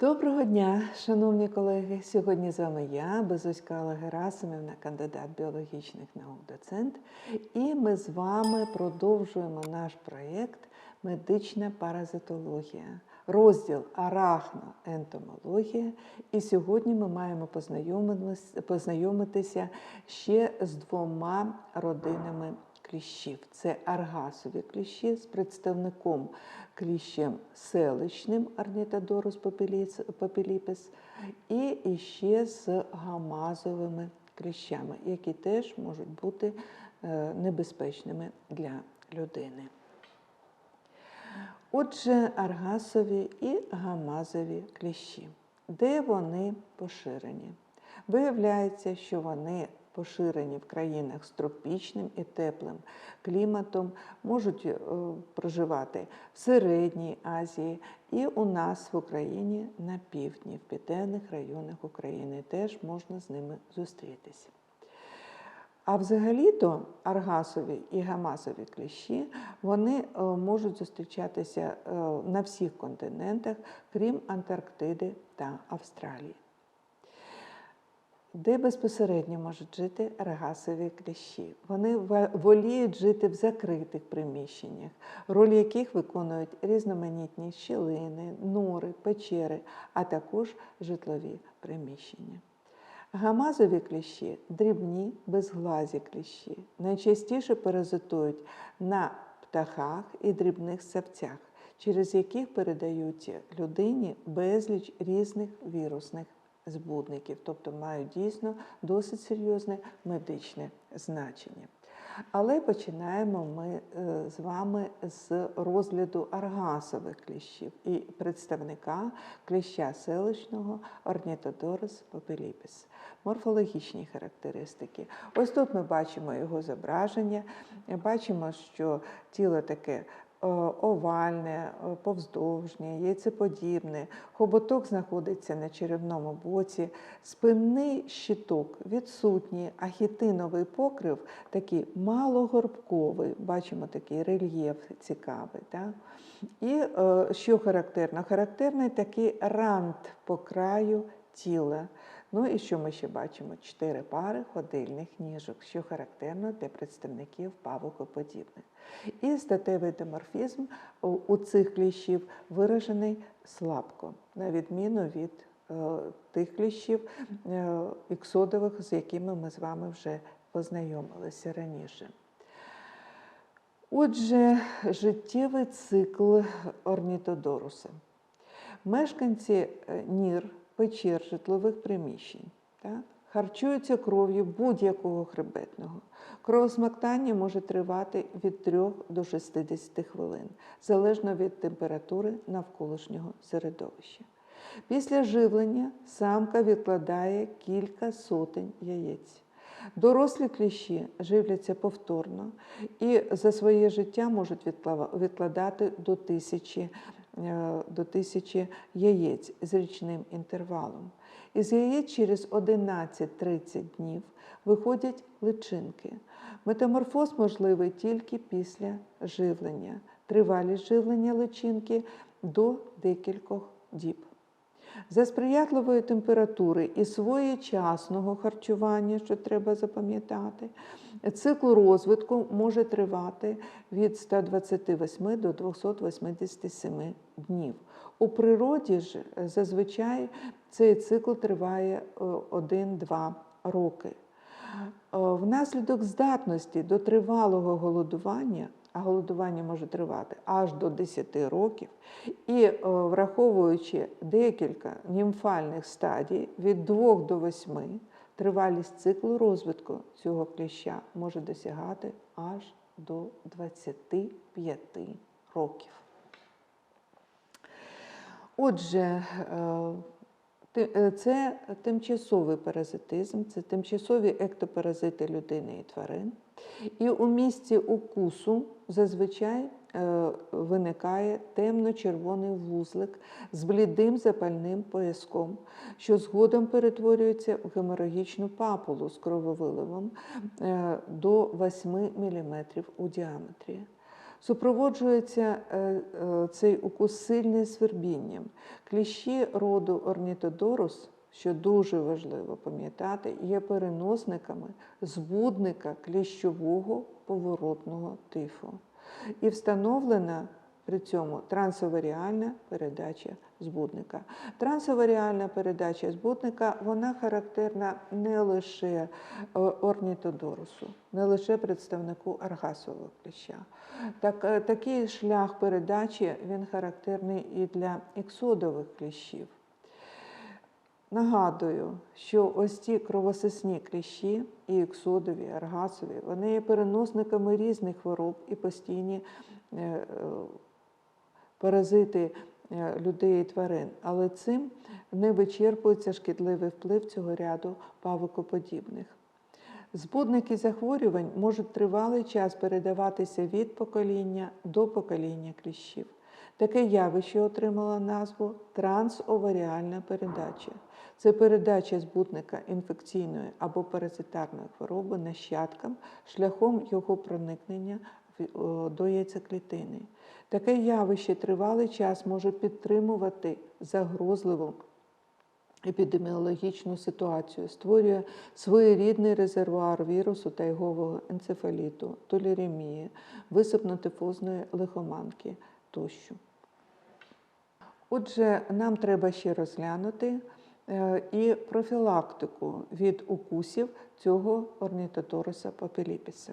Доброго дня, шановні колеги. Сьогодні з вами я, Безоська Алла Герасимівна, кандидат біологічних наук, доцент. І ми з вами продовжуємо наш проєкт Медична паразитологія, розділ арахноентомологія. І сьогодні ми маємо познайомитися ще з двома родинами кліщів. Це аргасові кліщі з представником кліщем селищним Орнітодорус попеліпес і ще з гамазовими кліщами, які теж можуть бути е, небезпечними для людини. Отже, аргасові і гамазові кліщі. Де вони поширені? Виявляється, що вони поширені в країнах з тропічним і теплим кліматом, можуть е, проживати в Середній Азії і у нас в Україні на півдні, в південних районах України теж можна з ними зустрітися. А взагалі-то аргасові і гамасові кліщі вони е, можуть зустрічатися е, на всіх континентах, крім Антарктиди та Австралії. Де безпосередньо можуть жити рогасові кліщі? Вони воліють жити в закритих приміщеннях, роль яких виконують різноманітні щілини, нори, печери, а також житлові приміщення. Гамазові кліщі дрібні, безглазі кліщі. Найчастіше паразитують на птахах і дрібних савцях, через яких передають людині безліч різних вірусних збудників, тобто мають дійсно досить серйозне медичне значення. Але починаємо ми е, з вами з розгляду аргасових кліщів і представника кліща селищного Орнітодорус попеліпіс. Морфологічні характеристики. Ось тут ми бачимо його зображення. Бачимо, що тіло таке овальне, е, повздовжнє, яйцеподібне, хоботок знаходиться на черевному боці, спинний щиток відсутній, а хітиновий покрив такий малогорбковий, бачимо такий рельєф цікавий. Так? І е, що характерно? Характерний такий рант по краю тіла. Ну і що ми ще бачимо? Чотири пари ходильних ніжок, що характерно для представників павукоподібних. І статевий диморфізм у, у цих кліщів виражений слабко, на відміну від е, тих кліщів е, іксодових, з якими ми з вами вже познайомилися раніше. Отже, життєвий цикл орнітодоруса. Мешканці е, нір, печер, житлових приміщень так, харчуються кров'ю будь-якого хребетного. Кровосмоктання може тривати від 3 до 60 хвилин, залежно від температури навколишнього середовища. Після живлення самка відкладає кілька сотень яєць. Дорослі кліщі живляться повторно і за своє життя можуть відкладати до тисячі, до тисячі яєць з річним інтервалом. Із яєць через 11-30 днів виходять личинки. Метаморфоз можливий тільки після живлення. Тривалість живлення личинки до декількох діб. За сприятливої температури і своєчасного харчування, що треба запам'ятати, цикл розвитку може тривати від 128 до 287 днів. У природі ж е, зазвичай цей цикл триває е, 1-2 роки. Е, Внаслідок здатності до тривалого голодування, а голодування може тривати аж до 10 років, і е, враховуючи декілька німфальних стадій від 2 до 8, тривалість циклу розвитку цього кліща може досягати аж до 25 років. Отже, е, е, це тимчасовий паразитизм, це тимчасові ектопаразити людини і тварин. І у місці укусу зазвичай е, виникає темно-червоний вузлик з блідим запальним пояском, що згодом перетворюється в геморагічну папулу з крововиливом е, до 8 мм у діаметрі. Супроводжується е, цей укус сильним свербінням. Кліщі роду орнітодорус, що дуже важливо пам'ятати, є переносниками збудника кліщового поворотного тифу. І встановлена при цьому трансоваріальна передача збудника. Трансоваріальна передача збудника вона характерна не лише е, орнітодорусу, не лише представнику аргасового кліща. Так, е, такий шлях передачі він характерний і для іксодових кліщів. Нагадую, що ось ці кровососні кліщі, і іксодові, і аргасові, вони є переносниками різних хвороб і постійні е, е, паразити е, людей і тварин, але цим не вичерпується шкідливий вплив цього ряду павукоподібних. Збудники захворювань можуть тривалий час передаватися від покоління до покоління кліщів. Таке явище отримало назву трансоваріальна передача. Це передача збутника інфекційної або паразитарної хвороби нащадкам шляхом його проникнення до яйцеклітини. Таке явище тривалий час може підтримувати загрозливу епідеміологічну ситуацію, створює своєрідний резервуар вірусу тайгового енцефаліту, толеремії, висипно-тифозної лихоманки тощо. Отже, нам треба ще розглянути е, і профілактику від укусів цього орнітоторуса папіліпіса.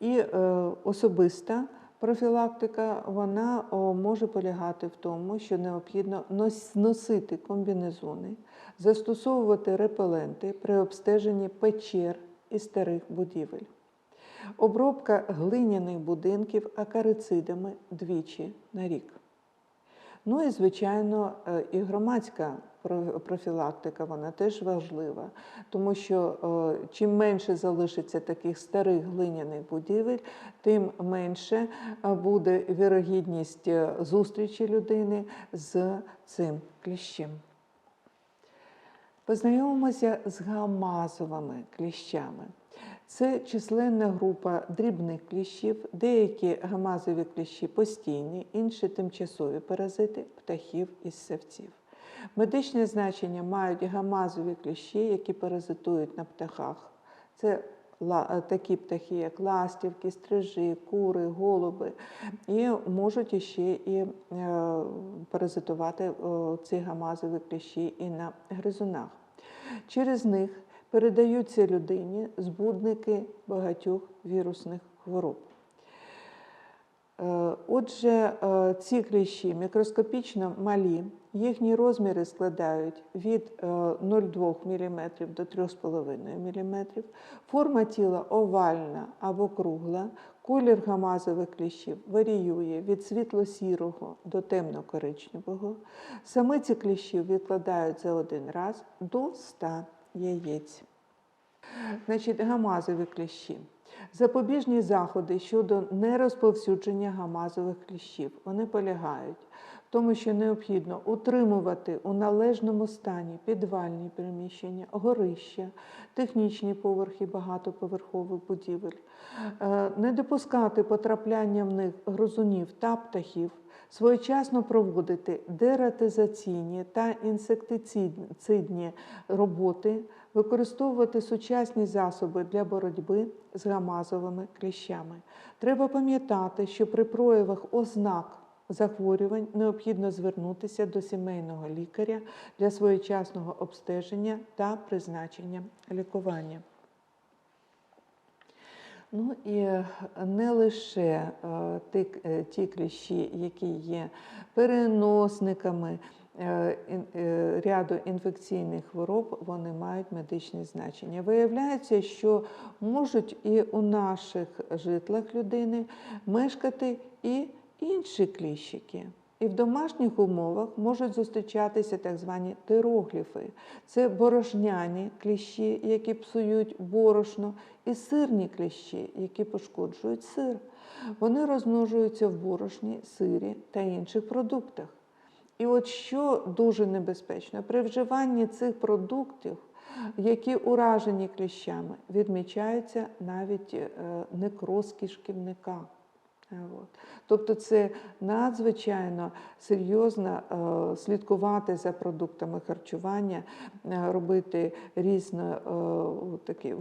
І е, особиста профілактика вона може полягати в тому, що необхідно нос- носити комбінезони, застосовувати репеленти при обстеженні печер і старих будівель. Обробка глиняних будинків акарицидами двічі на рік. Ну і, звичайно, е, і громадська профілактика, вона теж важлива, тому що е, чим менше залишиться таких старих глиняних будівель, тим менше е, буде вірогідність зустрічі людини з цим кліщем. Познайомимося з гамазовими кліщами. Це численна група дрібних кліщів, деякі гамазові кліщі постійні, інші тимчасові паразити птахів і ссавців. Медичне значення мають гамазові кліщі, які паразитують на птахах. Це е, такі птахи, як ластівки, стрижі, кури, голуби, і можуть іще і е, паразитувати ці гамазові кліщі і на гризунах. Через них передаються людині збудники багатьох вірусних хвороб. Е, Отже, е, ці кліщі мікроскопічно малі, їхні розміри складають від е, 0,2 мм до 3,5 мм. Форма тіла овальна або кругла. Колір гамазових кліщів варіює від світло-сірого до темно-коричневого. Самиці кліщів відкладають за один раз до 100 яєць. Значить, гамазові кліщі. Запобіжні заходи щодо нерозповсюдження гамазових кліщів. Вони полягають в тому, що необхідно утримувати у належному стані підвальні приміщення, горища, технічні поверхи багатоповерхових будівель, е, не допускати потрапляння в них грозунів та птахів, своєчасно проводити дератизаційні та інсектицидні роботи, використовувати сучасні засоби для боротьби з гамазовими кліщами. Треба пам'ятати, що при проявах ознак захворювань необхідно звернутися до сімейного лікаря для своєчасного обстеження та призначення лікування. Ну і е, не лише е, е, ті кліщі, які є переносниками ряду інфекційних хвороб, вони мають медичне значення. Виявляється, що можуть і у наших житлах людини мешкати і інші кліщики. І в домашніх умовах можуть зустрічатися так звані терогліфи. Це борошняні кліщі, які псують борошно, і сирні кліщі, які пошкоджують сир. Вони розмножуються в борошні, сирі та інших продуктах. І от що дуже небезпечно, при вживанні цих продуктів, які уражені кліщами, відмічається навіть е, некроз кишківника. Е, От. Тобто це надзвичайно серйозно е, слідкувати за продуктами харчування, е, робити різне е, такі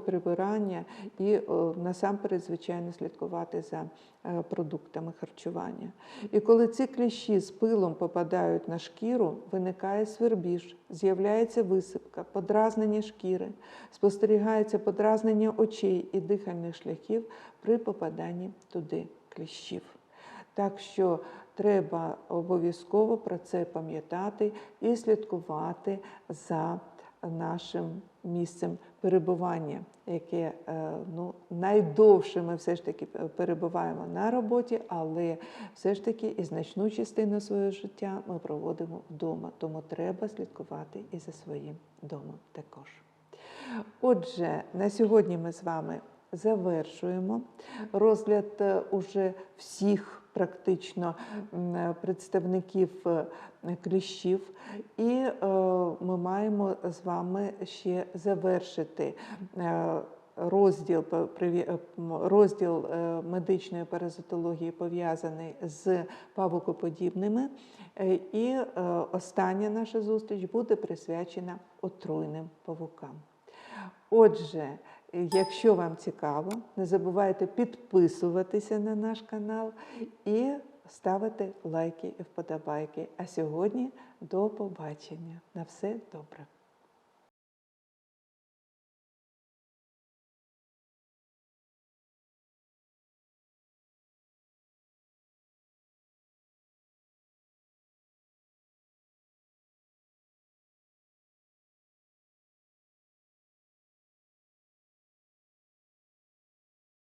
прибирання і е, насамперед, звичайно, слідкувати за е, продуктами харчування. І коли ці кліщі з пилом попадають на шкіру, виникає свербіж, з'являється висипка, подразнення шкіри, спостерігається подразнення очей і дихальних шляхів при попаданні туди кліщів. Так що треба обов'язково про це пам'ятати і слідкувати за нашим місцем перебування, яке е, ну, найдовше ми все ж таки перебуваємо на роботі, але все ж таки і значну частину свого життя ми проводимо вдома. Тому треба слідкувати і за своїм домом також. Отже, на сьогодні ми з вами завершуємо розгляд е, уже всіх практично е, представників е, кліщів, і ми маємо з вами ще завершити. Розділ розділ медичної паразитології пов'язаний з павукоподібними. І остання наша зустріч буде присвячена отруйним павукам. Отже, якщо вам цікаво, не забувайте підписуватися на наш канал і ставити лайки і вподобайки. А сьогодні до побачення. На все добре.